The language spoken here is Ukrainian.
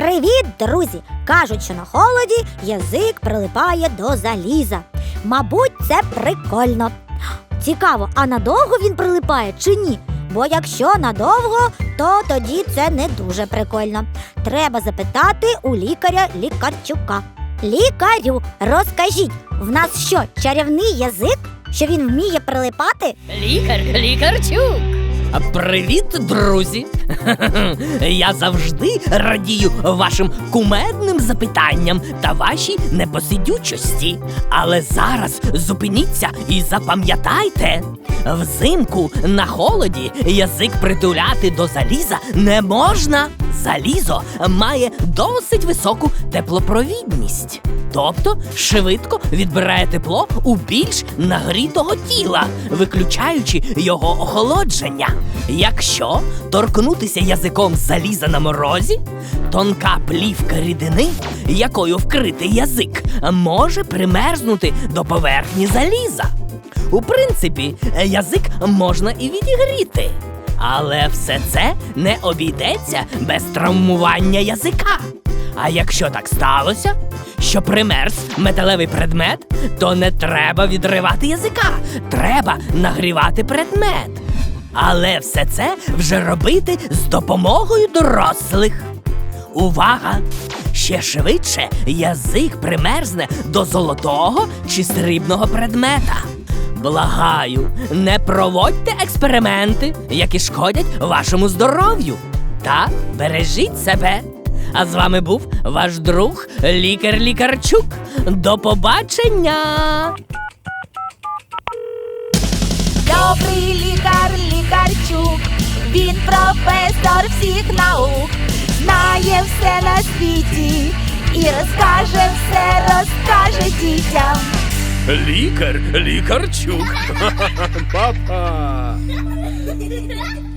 Привіт, друзі! Кажуть, що на холоді язик прилипає до заліза. Мабуть, це прикольно. Цікаво, а надовго він прилипає чи ні? Бо якщо надовго, то тоді це не дуже прикольно. Треба запитати у лікаря лікарчука. Лікарю, розкажіть, в нас що, чарівний язик, що він вміє прилипати? Лікар, лікарчук. Привіт, друзі! Я завжди радію вашим кумедним запитанням та вашій непосидючості. Але зараз зупиніться і запам'ятайте. Взимку на холоді язик притуляти до заліза не можна. Залізо має досить високу теплопровідність. Тобто швидко відбирає тепло у більш нагрітого тіла, виключаючи його охолодження. Якщо торкнутися язиком заліза на морозі, тонка плівка рідини, якою вкритий язик, може примерзнути до поверхні заліза. У принципі, язик можна і відігріти. Але все це не обійдеться без травмування язика. А якщо так сталося, що примерз металевий предмет, то не треба відривати язика, треба нагрівати предмет. Але все це вже робити з допомогою дорослих. Увага! Ще швидше язик примерзне до золотого чи срібного предмета. Благаю, не проводьте експерименти, які шкодять вашому здоров'ю. Та бережіть себе. А з вами був ваш друг лікар Лікарчук. До побачення! Добрий лікар, лікарчук, він професор всіх наук, знає все на світі і розкаже все, розкаже дітям. Лікар, лікарчук. Папа.